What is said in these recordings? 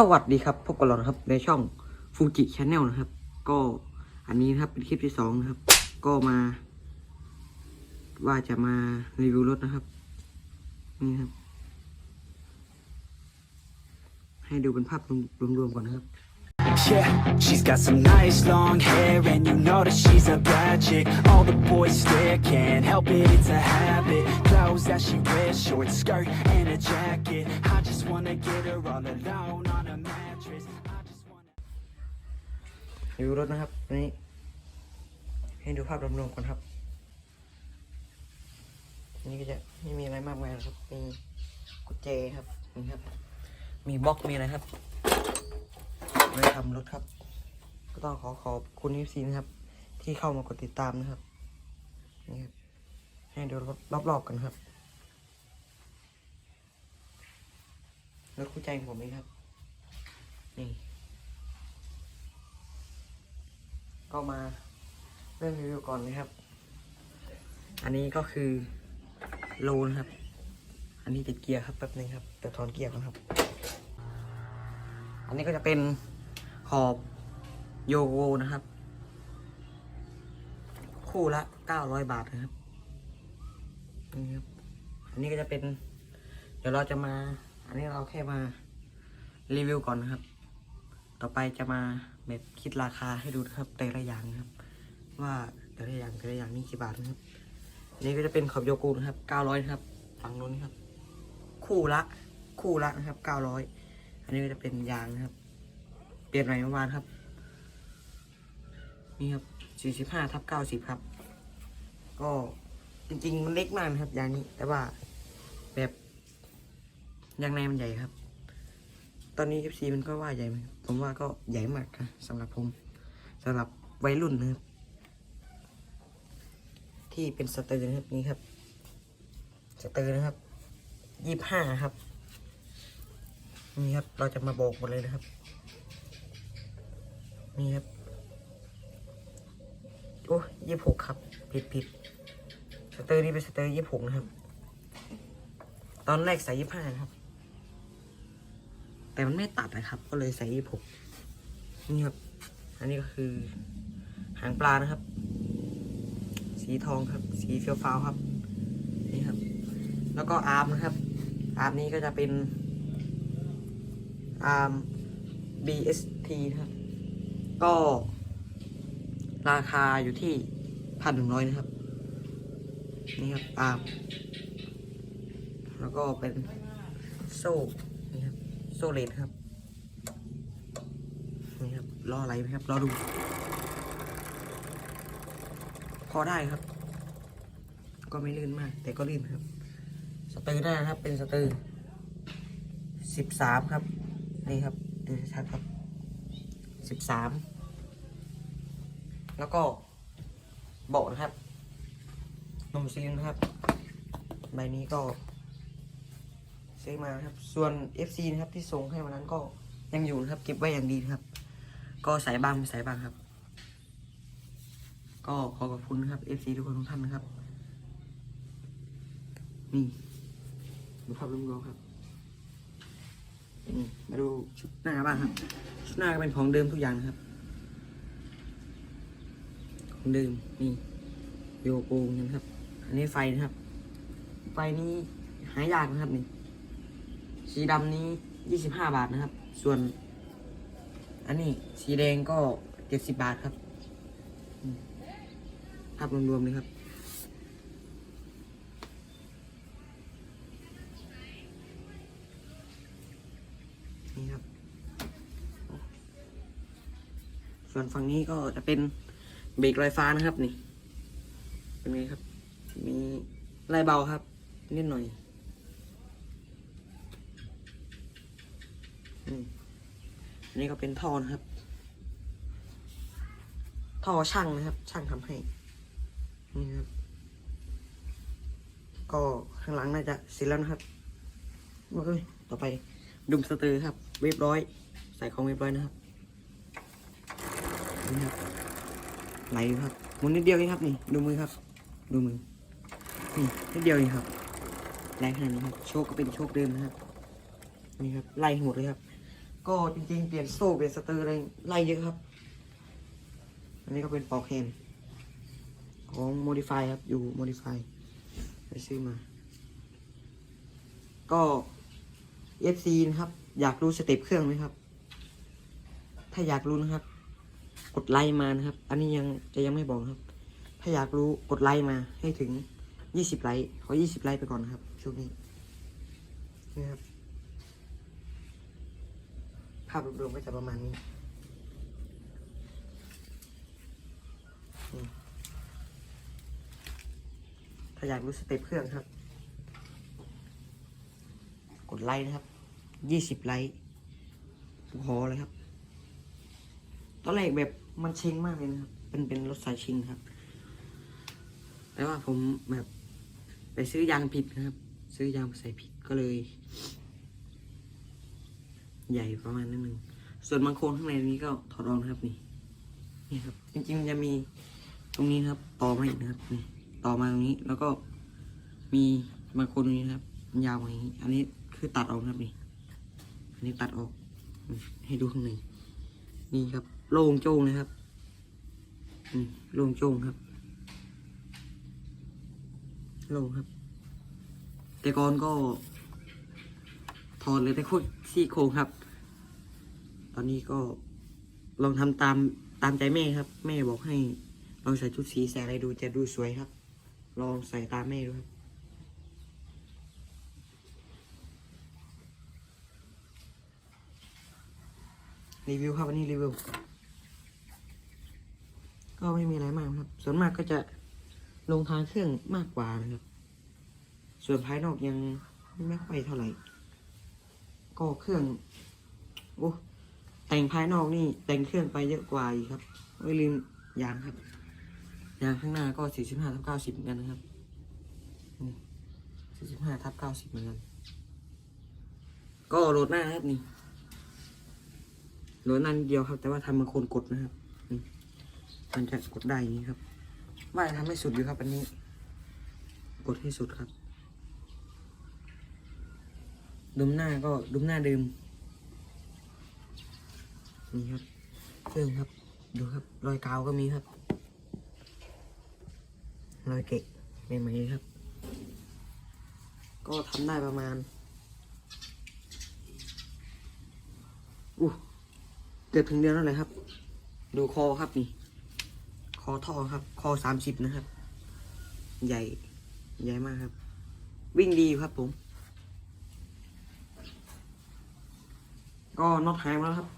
สวัสดีครับพบกับเราครับในช่องฟูจิชาแนลนะครับ ก็อันนี้นะครับเป็นคลิปที่สองนะครับ ก็มา ว่าจะมารีวิวรถนะครับ นี่ครับ ให้ดูเป็นภาพรวมๆก่อนนะครับ Yeah, she's got some nice long hair And you know that she's a bad chick All the boys stare, can't help it, it's a habit Clothes that she wears, short skirt and a jacket I just wanna get her all alone รีวิวรถนะครับนนี้ให้ดูภาพรวมๆก่อนครับนนี้ก็จะไม่มีอะไรมากมายครับ มีกุญแจครับนี่ครับ มีบล็อกมีอะไรครับไว้ทำรถครับ ก็ต้องขอขอบคุณนิซีนะครับ ที่เข้ามากดติดตามนะครับนี่ครับให้ดูรอบๆกันครับรถคู่ใจของผมเองครับ นี่ ก็มาเริ่มรีวิวก่อนนะครับ อันนี้ก็คือโลนะครับ อันนี้ติดเกียร์ครับแป๊บนึงครับเดี๋ยวถอนเกียร์ก่อนครับ อันนี้ก็จะเป็นขอบโยโกนะครับ คู่ละเก้าร้อยบาทนะครับนี่ครับ อันนี้ก็จะเป็น เดี๋ยวเราจะมา อันนี้เราแค่มารีวิวก่อนนะครับ ต่อไปจะมา แบบคิดราคาให้ดูนะครับแต่ละอย่างนะครับ ว่าแต่ละอย่างแต่ละอย่างนี่กี่บาทนะครับนนี้ก็จะเป็นขอบโยกูนะครับเก้าร้อยครับฝั่งนู้นครับ คู่ละ คู่ละนะครับเก้าร้อยอันนี้ก็จะเป็นยางนะครับ เปลี่ยนใหม่เมื่อวานครับ นี่ครับสี่สิบห้าทับเก้าสิบครับ ก็จริงๆมันเล็กมากนะครับยางนี้ แต่ว่าแบบยางในมันใหญ่ครับ ตอนนี้ FC มันก็ว่าใหญ่ไหมผมว่าก็ใหญ่มากนะสำหรับผมสำหรับวัยรุ่นนะครับที่เป็นสเตอร์นะครับนี่ครับ สเตอร์นะครับยี่ห้าครับ นี่ครับเราจะมาบอกหมดเลยนะครับ นี่ครับ โอ้ยี่หกครับ ผิดผิดสเตอร์นี่เป็นสเตอร์ยี่หกนะครับ ตอนแรกใส่ยี่ห้านะครับ แต่มันไม่ตัดนะครับ ก็เลยใส่ยี่หกนี่ครับ อันนี้ก็คือหางปลานะครับ สีทองครับ สีเฟี้ยวฟ้าวครับ นี่ครับ แล้วก็อาร์มนะครับ อาร์มนี้ก็จะเป็นอาร์ม BST นะครับ ก็ราคาอยู่ที่พันหนึ่งร้อยนะครับ นี่ครับอาร์มแล้วก็เป็นโซ่ โซเลนครับนี่ครับรออะไรไหมครับรอดู พอได้ครับ ก็ไม่ลื่นมาก แต่ก็ลื่นครับสเตอร์หน้าครับ เป็นสเตอร์สิบสามครับ นี่ครับดูชัดครับสิบสามแล้วก็เบาะนะครับนมซีนนะครับ ใบนี้ก็ ซื้อมานะครับ ส่วน FC นะครับที่ส่งให้วันนั้นก็ยังอยู่นะครับ เก็บไว้อย่างดีนะครับ ก็ใส่บ้างไม่ใส่บ้างครับ ก็ขอขอบคุณนะครับ FC ทุกคนทุกท่านนะครับ นี่ดูภาพรวมๆครับนี่มาดูชุดหน้าบ้างครับ ชุดหน้าก็เป็นของเดิมทุกอย่างนะครับ ของเดิมนี่โยโกงนะครับ อันนี้ไฟนะครับ ไฟนี้หายากนะครับนี่ สีดำนี้ยี่สิบห้าบาทนะครับ ส่วน อันนี้สีแดงก็เจ็ดสิบบาทครับ ภาพรวมๆเลยครับ นี่ครับ ส่วนฝั่งนี้ก็จะเป็นเบรกลอยฟ้านะครับนี่ เป็นไงครับ มีไล่เบาครับ นิดหน่อย อันนี้ก็เป็นท่อนะครับ ท่อช่างนะครับ ช่างทำให้ นี่ครับ ก็ข้างหลังน่าจะเสร็จแล้วนะครับโอเคต่อไปดุมสเตอร์ครับ เรียบร้อย ใส่ของเรียบร้อยนะครับ นี่ครับ ไหลครับหมุนนิดเดียวเองครับนี่ ดูมือครับ ดูมือ นี่นิดเดียวเองครับแรงขนาดนี้ครับ โชคก็เป็นโชคเดิมนะครับ นี่ครับ ไล่หมดเลยครับ ก็จริงๆ เปลี่ยนโซ่เปลี่ยนสเตอร์อะไรไล่เยอะครับ อันนี้ก็เป็นปอกแฮนของ Modify ครับ อยู่ Modify ไปซื้อมา ก็ FC นะครับ อยากรู้สเต็ปเครื่องไหมครับ ถ้าอยากรู้นะครับ กดไลค์มานะครับ อันนี้ยังจะยังไม่บอกครับ ถ้าอยากรู้กดไลค์มาให้ถึง 20 ไลค์ขอ 20 ไลค์ไปก่อนนะครับช่วงนี้นี่ครับ ภาพรวมๆก็จะประมาณนี้ถ้าอยากรู้สเต็ปเครื่องครับ กดไลค์นะครับ ยี่สิบไลค์พอเลยครับ ตอนแรกแบบมันเชงมากเลยนะครับ เป็นเป็นรถสายชิงครับ แต่ว่าผมแบบไปซื้อยางผิดนะครับ ซื้อยางใส่ผิดก็เลย ใหญ่ประมาณนั้นหนึ่งส่วนบางโคนข้างในนี้ก็ถอดออกนะครับนี่นี่ครับ จริงๆมันจะมีตรงนี้ครับต่อมาอีกนะครับนี่ต่อมาตรงนี้แล้วก็มีบางโคนตรงนี้ครับมันยาวกว่านี้ อันนี้คือตัดออกครับนี่อันนี้ตัดออกให้ดูข้างในนี่ครับ โล่งโจ้งเลยครับอืโล่งโจ้งครับโล่งครับ แต่ก่อนก็ถอดเลยแต่โคตรซี่โครงครับ อนนี้ก็ลองทำตามตามใจแม่ครับ แม่บอกให้ลองใส่ชุดสีใส่อะไรดูจะดูสวยครับ ลองใส่ตามแม่ดูครับรีวิวครับอันนี้รีวิว ก็ไม่มีอะไรมากครับ ส่วนมากก็จะลงทางเครื่องมากกว่านะครับ ส่วนภายนอกยังไม่ค่อยเท่าไหร่ ก็เครื่อง โอ้ แต่งภายนอกนี่แต่งเครื่องไปเยอะกว่าอีกครับไม่ลืมยางครับยางข้างหน้าก็สี่สิบห้าทับเก้าสิบเหมือนกันนะครับสี่สิบห้าทับเก้าสิบเหมือนกัน ก็โหลดหน้าครับนี่โหลดหน้านิดเดียวครับ แต่ว่าทำมาโคนกดนะครับนี่มันจะกดได้นี้ครับว่าจะทำให้สุดอยู่ครับอันนี้ กดให้สุดครับ ดุมหน้าก็ดุมหน้าเดิม นี่ครับเครื่องครับ ดูครับ รอยกาวก็มีครับ รอยเกะใหม่ๆครับ ก็ทำได้ประมาณอู้เกือบถึงเดือนแล้วเลยครับ ดูคอครับนี่ คอท่อครับ คอสามสิบนะครับ ใหญ่ ใหญ่มากครับ วิ่งดีครับผม ก็น็อตหายมาแล้วครับ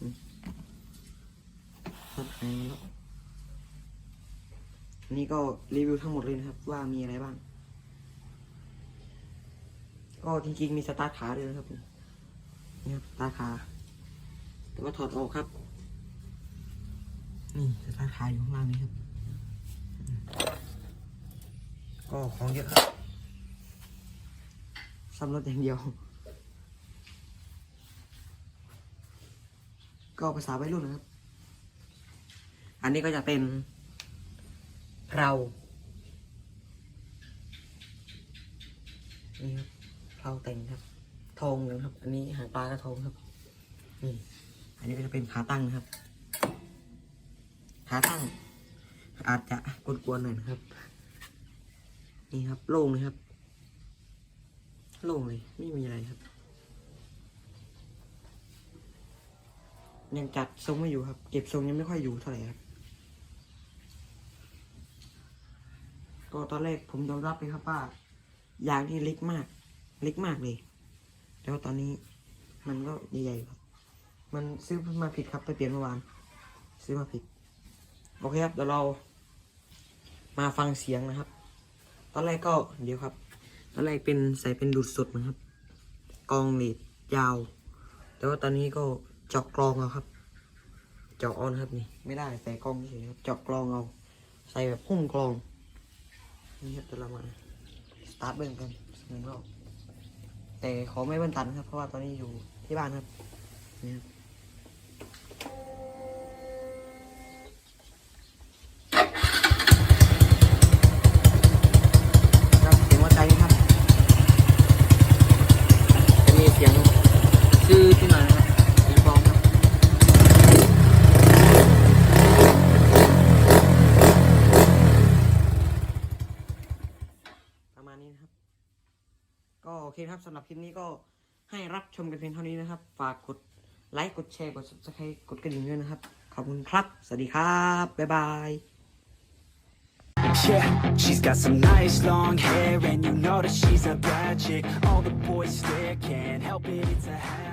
อืม น็อตหายมาแล้วอันนี้ก็รีวิวทั้งหมดเลยนะครับ ว่ามีอะไรบ้าง ก็จริงๆมีสตาร์ทขาด้วยนะครับนี่ครับสตาร์ทขาแต่ว่าถอดออกครับ นี่สตาร์ทขาอยู่ข้างล่างนี้ครับ ก็ของเยอะครับซ่อมรถอย่างเดียว ก็ภาษาวัยรุ่นนะครับ อันนี้ก็จะเป็นเรานี่ครับเราแต่งครับทองนะครับ อันนี้หางปลากระทองครับ นี่ อันนี้ก็จะเป็นขาตั้งนะครับ ขาตั้ง อาจจะกวนๆหน่อยนะครับ นี่ครับโล่งเลยครับ โล่งเลย ไม่มีอะไรครับยังจัดทรงไม่อยู่ครับ เก็บทรงยังไม่ค่อยอยู่เท่าไหร่ครับ ก็ตอนแรกผมยอมรับเลยครับว่า ยางที่เล็กมาก เล็กมากเลยแต่ว่าตอนนี้มันก็ใหญ่ๆครับ มันซื้อมาผิดครับไปเปลี่ยนเมื่อวาน ซื้อมาผิด โอเคครับเดี๋ยวเรา มาฟังเสียงนะครับ ตอนแรกก็เดี๋ยวครับ ตอนแรกเป็นใส่เป็นดูดสดนะครับ กองเลดยาว แต่ว่าตอนนี้ก็เจาะกรองเอาครับ เจาะออนครับนี่ ไม่ได้ใส่กรองเฉยครับ เจาะกรองเอา ใส่แบบหุ้มกรอง นี่ครับเดี๋ยวเรามาสตาร์ทเบิ้งกันหนึ่งรอบแต่ขอไม่เบิ้ลตันครับ เพราะว่าตอนนี้อยู่ที่บ้านครับนี่ครับเสียงหัวใจครับ จะมีเสียงชื่อที่มานะครับ ก็โอเคครับสำหรับคลิปนี้ก็ให้รับชมกันเพียงเท่านี้นะครับ ฝากกดไลค์ กดแชร์ กด subscribe กดกระดิ่งด้วยนะครับ ขอบคุณครับ สวัสดีครับ บ๊ายบาย Yeah, she's got some nice long hair, and you know that she's a bad chick. All the boys stare, can't help it, it's a habit.